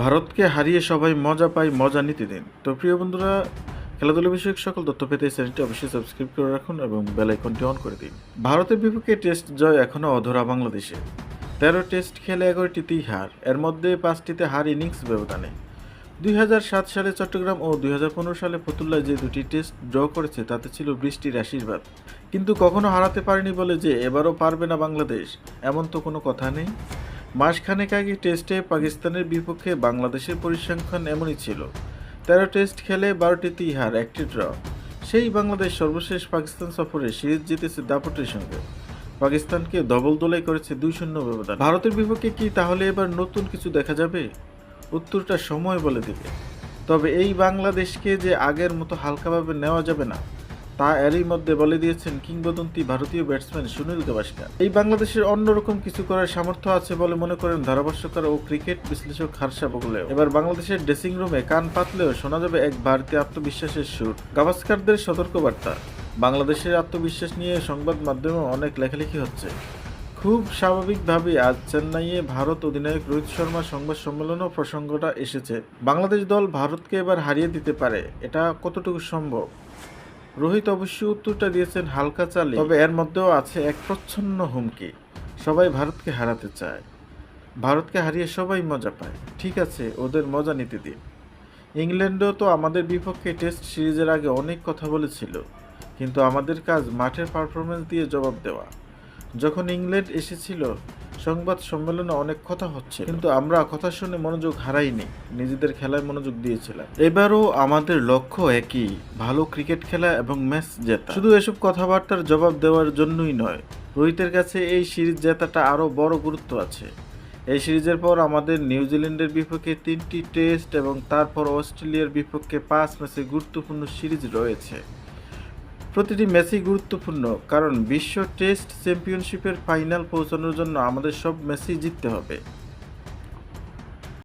ভারতকে হারিয়ে সবাই মজা পায়, মজা নিতে দিন। তো প্রিয় বন্ধুরা, খেলাধুলা বিষয়ক সকল তথ্য পেতে চ্যানেলটি অবশ্যই সাবস্ক্রাইব করে রাখুন এবং বেল আইকনটি অন করে দিন। ভারতের বিপক্ষে টেস্ট জয় এখনও অধরা বাংলাদেশে। তেরো টেস্ট খেলে এগারোটিতেই হার এর মধ্যে পাঁচটিতে হার ইনিংস ব্যবধানে। দুই সালে চট্টগ্রাম ও দুই হাজার পনেরো সালে ফতুল্লায় যে দুটি টেস্ট ড্র করেছে, তাতে ছিল বৃষ্টির আশীর্বাদ। কিন্তু কখনো হারাতে পারেনি বলে যে, এবারও পারবে না বাংলাদেশ, এমন তো কোনো কথা নেই। মাসখানেক আগে টেস্টে পাকিস্তানের বিপক্ষে বাংলাদেশের পরিসংখ্যান এমনই ছিল। তেরো টেস্ট খেলে বারোটিতেই হার একটি ড্র। সেই বাংলাদেশ সর্বশেষ পাকিস্তান সফরে সিরিজ জিতেছে দাপটের সঙ্গে। পাকিস্তানকে দবল দোলাই করেছে দুই শূন্য ব্যবধান। ভারতের বিপক্ষে কি তাহলে এবার নতুন কিছু দেখা যাবে? উত্তরটা সময় বলে দিবে। তবে এই বাংলাদেশকে যে আগের মতো হালকাভাবে নেওয়া যাবে না তা এরই মধ্যে বলে দিয়েছেন কিংবদন্তি ভারতীয় ব্যাটসম্যান সুনীল গাভাস্কার। এই বাংলাদেশের অন্যরকম কিছু করার সামর্থ্য আছে বলে মনে করেন ধারাভাষ্যকার ও ক্রিকেট বিশ্লেষক হার্ষা বগলেও এবার বাংলাদেশের ড্রেসিং রুমে কান পাতলেও শোনা যাবে এক ভারতীয় আত্মবিশ্বাসের সুর। গাভাস্কারদের সতর্কবার্তা। বাংলাদেশের আত্মবিশ্বাস নিয়ে সংবাদ মাধ্যমে অনেক লেখালেখি হচ্ছে। খুব স্বাভাবিকভাবে আজ চেন্নাইয়ে ভারত অধিনায়ক রোহিত শর্মা সংবাদ সম্মেলনও প্রসঙ্গটা এসেছে। বাংলাদেশ দল ভারতকে এবার হারিয়ে দিতে পারে। এটা কতটুকু সম্ভব? রোহিত অবশ্যই উত্তরটা দিয়েছেন হালকা চালে। তবে এর মধ্যেও আছে এক প্রচ্ছন্ন হুমকি। সবাই ভারতকে হারাতে চায়। ভারতকে হারিয়ে সবাই মজা পায়। ঠিক আছে, ওদের মজা নিতে দিন। ইংল্যান্ডও তো আমাদের বিপক্ষে টেস্ট সিরিজের আগে অনেক কথা বলেছিল। কিন্তু আমাদের কাজ মাঠের পারফরমেন্স দিয়ে জবাব দেওয়া। যখন ইংল্যান্ড এসেছিল সংবাদ সম্মেলনে অনেক কথা হচ্ছে কিন্তু আমরা কথা শুনে মনোযোগ হারাইনি। নিজেদের খেলায় মনোযোগ দিয়েছিলাম। এবারও আমাদের লক্ষ্য একই ভালো ক্রিকেট খেলা এবং ম্যাচ জেতা। শুধু এসব কথাবার্তার জবাব দেওয়ার জন্যই নয় রোহিতের কাছে এই সিরিজ জেতাটা আরও বড় গুরুত্ব আছে। এই সিরিজের পর আমাদের নিউজিল্যান্ডের বিপক্ষে তিনটি টেস্ট এবং তারপর অস্ট্রেলিয়ার বিপক্ষে পাঁচ ম্যাচে গুরুত্বপূর্ণ সিরিজ রয়েছে। প্রতিটি ম্যাচই গুরুত্বপূর্ণ, কারণ বিশ্ব টেস্ট চ্যাম্পিয়নশিপের ফাইনাল পৌঁছানোর জন্য আমাদের সব ম্যাচই জিততে হবে।